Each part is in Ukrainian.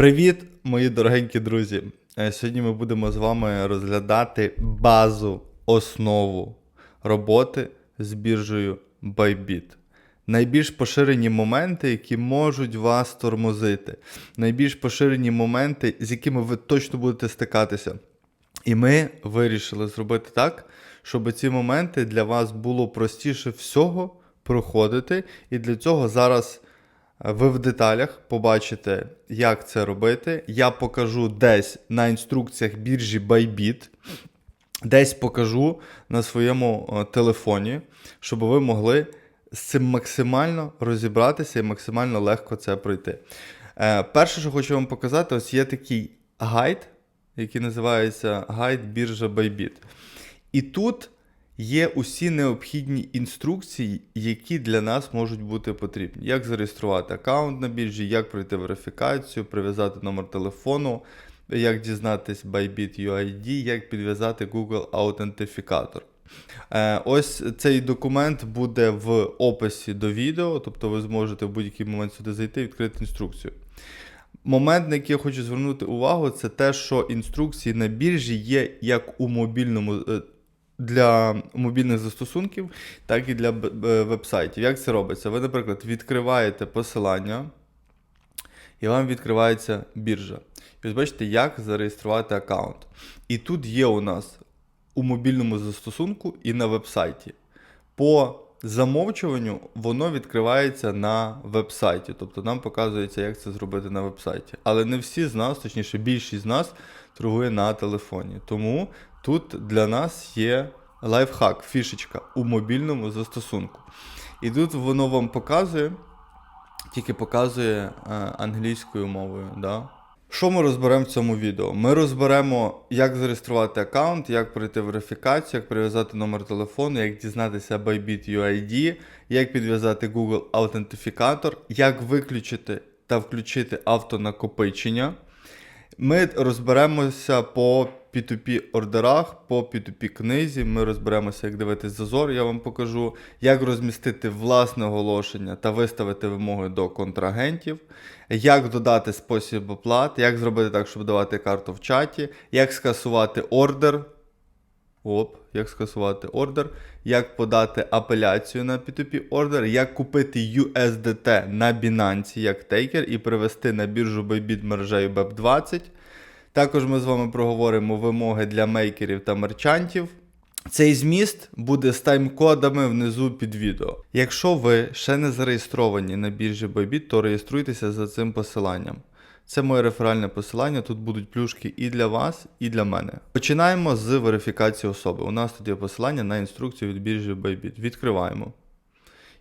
Привіт, мої дорогенькі друзі! Е, Сьогодні ми будемо з вами розглядати базу, основу роботи з біржею Bybit. Найбільш поширені моменти, які можуть вас тормозити, найбільш поширені моменти, з якими ви точно будете стикатися. І ми вирішили зробити так, щоб ці моменти для вас було простіше всього проходити. І для цього зараз ви в деталях побачите, як це робити. Я покажу десь на інструкціях біржі Bybit, десь покажу на своєму е, телефоні, щоб ви могли з цим максимально розібратися і максимально легко це пройти. Е, перше, що хочу вам показати, ось є такий гайд, який називається гайд біржа Bybit. І тут є усі необхідні інструкції, які для нас можуть бути потрібні. Як зареєструвати аккаунт на біржі, як пройти верифікацію, прив'язати номер телефону, як дізнатись Bybit UID, як підв'язати Google аутентифікатор. Ось цей документ буде в описі до відео, тобто ви зможете в будь-який момент сюди зайти і відкрити інструкцію. Момент, на який я хочу звернути увагу, це те, що інструкції на біржі є як у мобільному е, для мобільних застосунків, так і для вебсайтів. Як це робиться? Ви, наприклад, відкриваєте посилання, і вам відкривається біржа. І ось бачите, як зареєструвати аккаунт. І тут є у нас у мобільному застосунку і на вебсайті. По замовчуванню воно відкривається на вебсайті. Тобто нам показується, як це зробити на вебсайті. Але не всі з нас, точніше, більшість з нас торгує на телефоні. Тому тут для нас є лайфхак, фішечка у мобільному застосунку. І тут воно вам показує, тільки показує е, англійською мовою. Да? Що ми розберемо в цьому відео? Ми розберемо, як зареєструвати аккаунт, як пройти верифікацію, як прив'язати номер телефону, як дізнатися Bybit UID, як підв'язати Google аутентифікатор, як виключити та включити автонакопичення. Ми розберемося по P2P ордерах, по P2P книзі. Ми розберемося, як дивитись зазор, я вам покажу, як розмістити власне оголошення та виставити вимоги до контрагентів, як додати спосіб оплати, як зробити так, щоб давати карту в чаті, як скасувати ордер. Оп, як скасувати ордер, як подати апеляцію на P2P ордер, як купити USDT на Binance як тейкер і привести на біржу Bybit мережею BEP20. Також ми з вами проговоримо вимоги для мейкерів та мерчантів. Цей зміст буде з тайм-кодами внизу під відео. Якщо ви ще не зареєстровані на біржі Bybit, то реєструйтеся за цим посиланням. Це моє реферальне посилання. Тут будуть плюшки і для вас, і для мене. Починаємо з верифікації особи. У нас тут є посилання на інструкцію від біржі Bybit. Відкриваємо.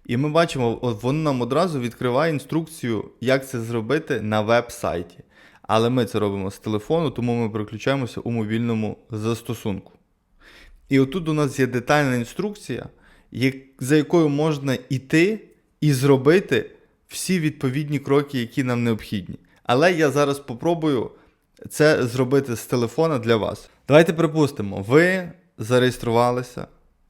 І ми бачимо, воно нам одразу відкриває інструкцію, як це зробити на веб-сайті. Але ми це робимо з телефону, тому ми переключаємося у мобільному застосунку. І отут у нас є детальна інструкція, за якою можна йти і зробити всі відповідні кроки, які нам необхідні. Але я зараз спробую це зробити з телефона для вас. Давайте припустимо, ви зареєструвалися,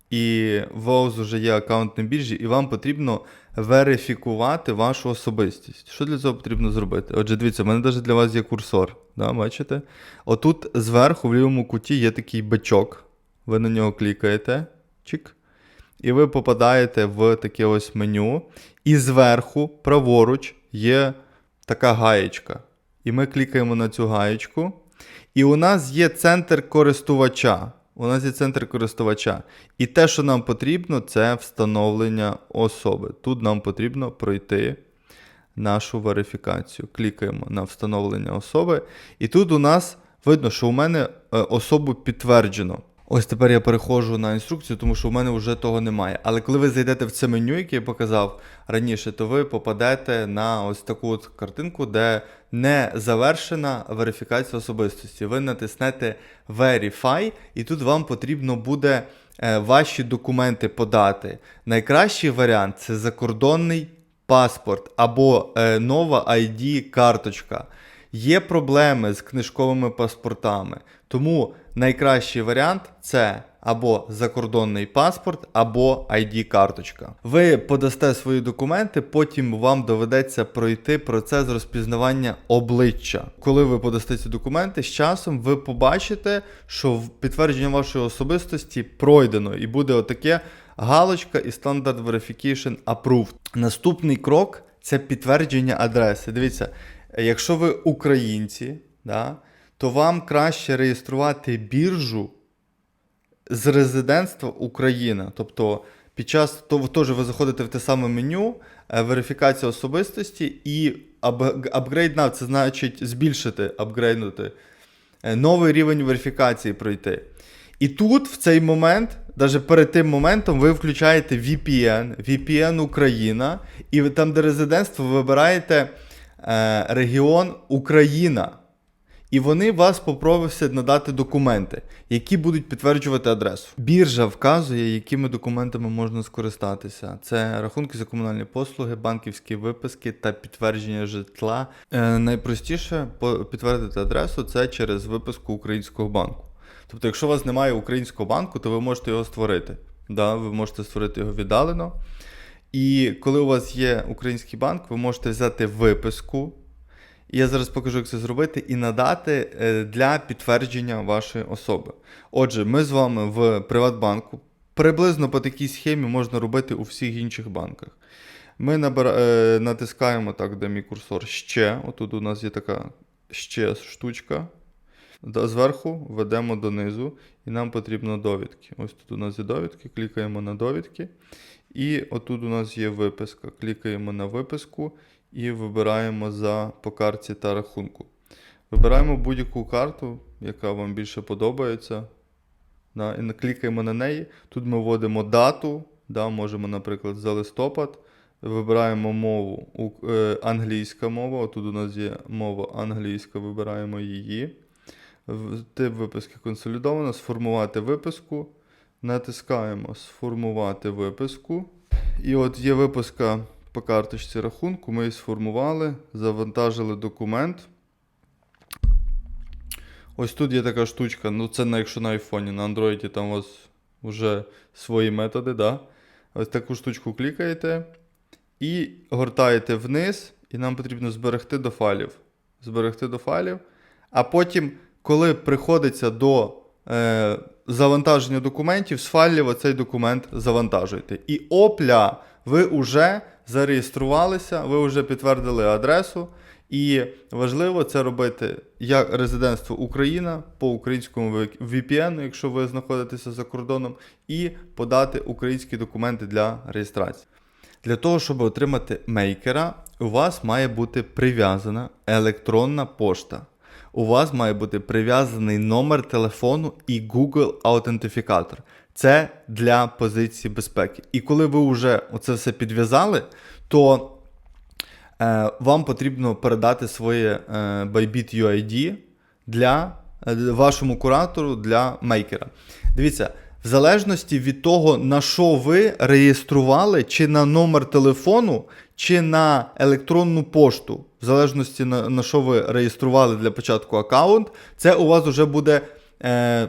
і у вас вже є аккаунт на біржі, і вам потрібно верифікувати вашу особистість. Що для цього потрібно зробити? Отже, дивіться, в мене навіть для вас є курсор. Да, бачите? Отут зверху в лівому куті є такий бичок. Ви на нього клікаєте. Чик. І ви попадаєте в таке ось меню. І зверху, праворуч, є така гаєчка. І ми клікаємо на цю гаєчку. І у нас є центр користувача. У нас є центр користувача. І те, що нам потрібно, це встановлення особи. Тут нам потрібно пройти нашу верифікацію. Клікаємо на встановлення особи. І тут у нас видно, що у мене е, особу підтверджено. Ось тепер я переходжу на інструкцію, тому що у мене вже того немає. Але коли ви зайдете в це меню, яке я показав раніше, то ви попадете на ось таку от картинку, де не завершена верифікація особистості. Ви натиснете Verify, і тут вам потрібно буде е, ваші документи подати. Найкращий варіант це закордонний паспорт або е, нова ID-карточка. Є проблеми з книжковими паспортами, тому найкращий варіант це або закордонний паспорт, або ID-карточка. Ви подасте свої документи, потім вам доведеться пройти процес розпізнавання обличчя. Коли ви подасте ці документи, з часом ви побачите, що підтвердження вашої особистості пройдено, і буде отаке галочка і Standard Verification Approved. Наступний крок це підтвердження адреси. Дивіться, якщо ви українці, да, то вам краще реєструвати біржу з резидентства Україна. Тобто під час того теж ви заходите в те саме меню, е, верифікація особистості і апгрейд now, це значить збільшити, апгрейднути, е, новий рівень верифікації пройти. І тут, в цей момент, навіть перед тим моментом, ви включаєте VPN, VPN Україна, і ви там, де резидентство, ви вибираєте е, регіон Україна. І вони вас попросять надати документи, які будуть підтверджувати адресу. Біржа вказує, якими документами можна скористатися. Це рахунки за комунальні послуги, банківські виписки та підтвердження житла. Е, найпростіше підтвердити адресу це через виписку українського банку. Тобто, якщо у вас немає українського банку, то ви можете його створити. Да, ви можете створити його віддалено. І коли у вас є український банк, ви можете взяти виписку. І я зараз покажу, як це зробити, і надати е, для підтвердження вашої особи. Отже, ми з вами в Приватбанку. Приблизно по такій схемі можна робити у всіх інших банках. Ми набира... е, натискаємо так, де мій курсор ще. Отут у нас є така ще штучка. Зверху ведемо донизу, і нам потрібно довідки. Ось тут у нас є довідки, клікаємо на довідки. І отут у нас є виписка. Клікаємо на виписку і вибираємо за по карті та рахунку. Вибираємо будь-яку карту, яка вам більше подобається. Да, і клікаємо на неї. Тут ми вводимо дату. Да, можемо, наприклад, за листопад. Вибираємо мову е, англійська мова. Тут у нас є мова англійська, вибираємо її. Тип виписки консолідовано, сформувати виписку. Натискаємо сформувати виписку. І от є виписка по карточці рахунку. Ми сформували, завантажили документ. Ось тут є така штучка. Ну, це якщо на айфоні, на андроїді там у вас вже свої методи. Да? Ось таку штучку клікаєте і гортаєте вниз, і нам потрібно зберегти до файлів. Зберегти до файлів. А потім, коли приходиться до е, завантаження документів, з файлів оцей документ завантажуєте. І опля, ви вже зареєструвалися, ви вже підтвердили адресу. І важливо це робити як резидентство Україна по українському VPN, якщо ви знаходитеся за кордоном, і подати українські документи для реєстрації. Для того, щоб отримати мейкера, у вас має бути прив'язана електронна пошта. У вас має бути прив'язаний номер телефону і Google аутентифікатор. Це для позиції безпеки. І коли ви вже оце все підв'язали, то е, вам потрібно передати своє е, Bybit UID для е, вашому куратору для мейкера. Дивіться, в залежності від того, на що ви реєстрували, чи на номер телефону, чи на електронну пошту, в залежності на, на що ви реєстрували для початку аккаунт, це у вас вже буде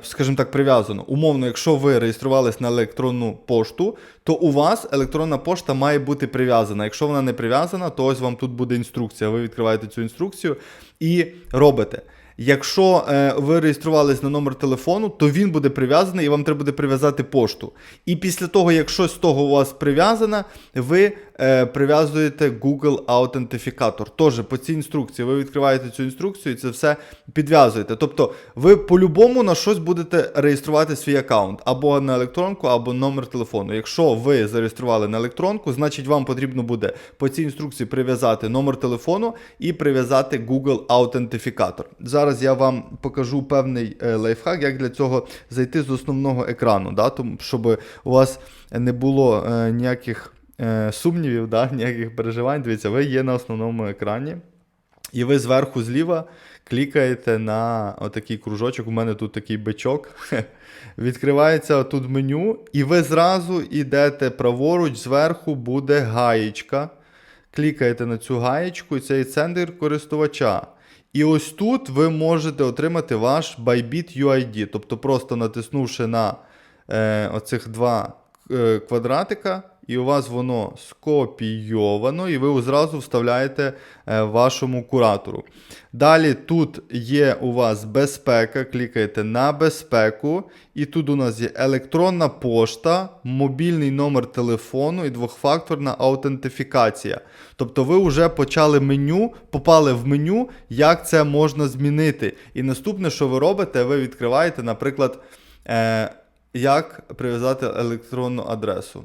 скажімо так, прив'язано. Умовно, якщо ви реєструвались на електронну пошту, то у вас електронна пошта має бути прив'язана. Якщо вона не прив'язана, то ось вам тут буде інструкція. Ви відкриваєте цю інструкцію і робите. Якщо е, ви реєструвались на номер телефону, то він буде прив'язаний і вам треба буде прив'язати пошту. І після того, як щось з того у вас прив'язане, ви е, прив'язуєте Google аутентифікатор. Тож по цій інструкції ви відкриваєте цю інструкцію і це все підв'язуєте. Тобто ви по-любому на щось будете реєструвати свій аккаунт або на електронку, або номер телефону. Якщо ви зареєстрували на електронку, значить вам потрібно буде по цій інструкції прив'язати номер телефону і прив'язати Google аутентифікатор. Зараз я вам покажу певний е, лайфхак, як для цього зайти з основного екрану, да, тому, щоб у вас не було е, ніяких сумнівів, да, ніяких переживань. Дивіться, ви є на основному екрані. І ви зверху зліва клікаєте на отакий кружочок. У мене тут такий бичок. Відкривається тут меню, і ви зразу йдете праворуч, зверху буде гаєчка. Клікаєте на цю гаєчку, і цей центр користувача. І ось тут ви можете отримати ваш Bybit UID. Тобто, просто натиснувши на е, оцих два е, квадратика, і у вас воно скопійовано, і ви зразу вставляєте е, вашому куратору. Далі тут є у вас безпека, клікаєте на безпеку, і тут у нас є електронна пошта, мобільний номер телефону і двохфакторна аутентифікація. Тобто ви вже почали меню, попали в меню, як це можна змінити. І наступне, що ви робите, ви відкриваєте, наприклад, е, як прив'язати електронну адресу.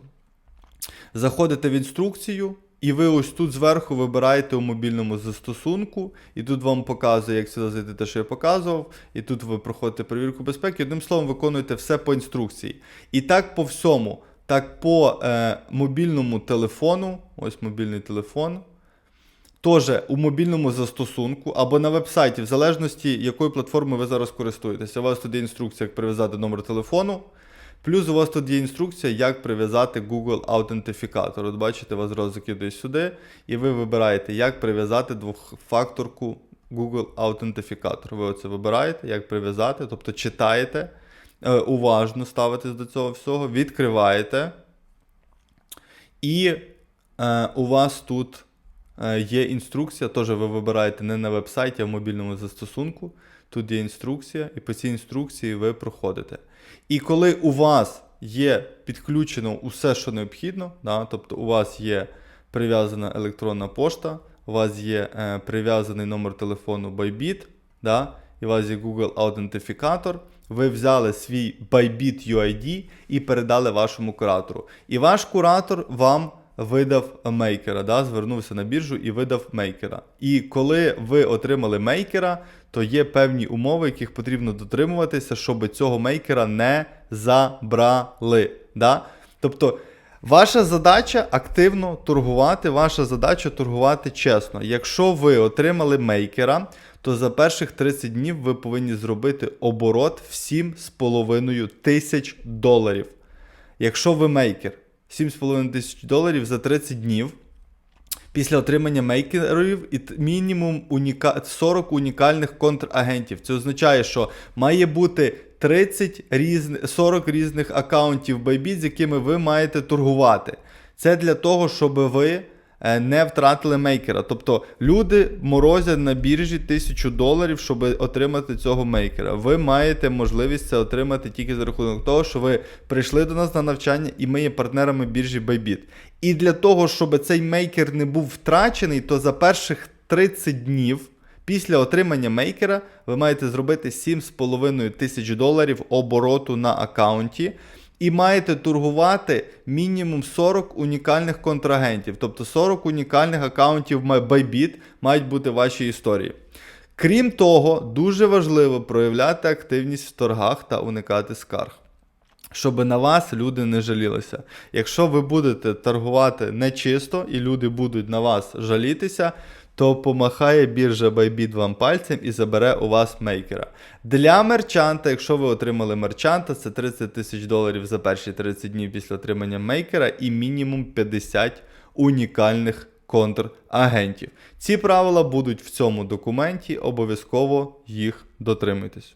Заходите в інструкцію, і ви ось тут зверху вибираєте у мобільному застосунку, і тут вам показує, як сюди зайти те, що я показував, і тут ви проходите перевірку безпеки. Одним словом, виконуєте все по інструкції. І так по всьому, так по е, мобільному телефону, ось мобільний телефон. Теж у мобільному застосунку або на вебсайті, в залежності, якою платформою ви зараз користуєтеся. У вас тут є інструкція, як прив'язати номер телефону. Плюс у вас тут є інструкція, як прив'язати Google аутентифікатор. От бачите, вас зразу закидує сюди, і ви вибираєте, як прив'язати двохфакторку Google аутентифікатор. Ви оце вибираєте, як прив'язати, тобто читаєте, е, уважно ставитесь до цього всього, відкриваєте. І е, у вас тут е, є інструкція, теж ви вибираєте не на вебсайті, а в мобільному застосунку. Тут є інструкція, і по цій інструкції ви проходите. І коли у вас є підключено усе, що необхідно, да, тобто у вас є прив'язана електронна пошта, у вас є е, прив'язаний номер телефону Bybit, да, і у вас є Google аутентифікатор, ви взяли свій Bybit UID і передали вашому куратору. І ваш куратор вам видав мейкера, да, звернувся на біржу і видав мейкера. І коли ви отримали мейкера, то є певні умови, яких потрібно дотримуватися, щоб цього мейкера не забрали. Да? Тобто, ваша задача активно торгувати, ваша задача торгувати чесно. Якщо ви отримали мейкера, то за перших 30 днів ви повинні зробити оборот в 7,5 тисяч доларів. Якщо ви мейкер, 7,5 тисяч доларів за 30 днів. Після отримання мейкерів і мінімум уніка... 40 унікальних контрагентів. Це означає, що має бути 30 різних, 40 різних аккаунтів Bybit, з якими ви маєте торгувати. Це для того, щоб ви не втратили мейкера. Тобто люди морозять на біржі 1000 доларів, щоб отримати цього мейкера. Ви маєте можливість це отримати тільки за рахунок того, що ви прийшли до нас на навчання, і ми є партнерами біржі Bybit. І для того, щоб цей мейкер не був втрачений, то за перших 30 днів. Після отримання мейкера ви маєте зробити 7,5 тисяч доларів обороту на аккаунті. І маєте торгувати мінімум 40 унікальних контрагентів. Тобто 40 унікальних аккаунтів Bybit мають бути в вашій історії. Крім того, дуже важливо проявляти активність в торгах та уникати скарг. Щоб на вас люди не жалілися. Якщо ви будете торгувати нечисто і люди будуть на вас жалітися, то помахає біржа Bybit вам пальцем і забере у вас мейкера. Для мерчанта, якщо ви отримали мерчанта, це 30 тисяч доларів за перші 30 днів після отримання мейкера і мінімум 50 унікальних контрагентів. Ці правила будуть в цьому документі, обов'язково їх дотримуйтесь.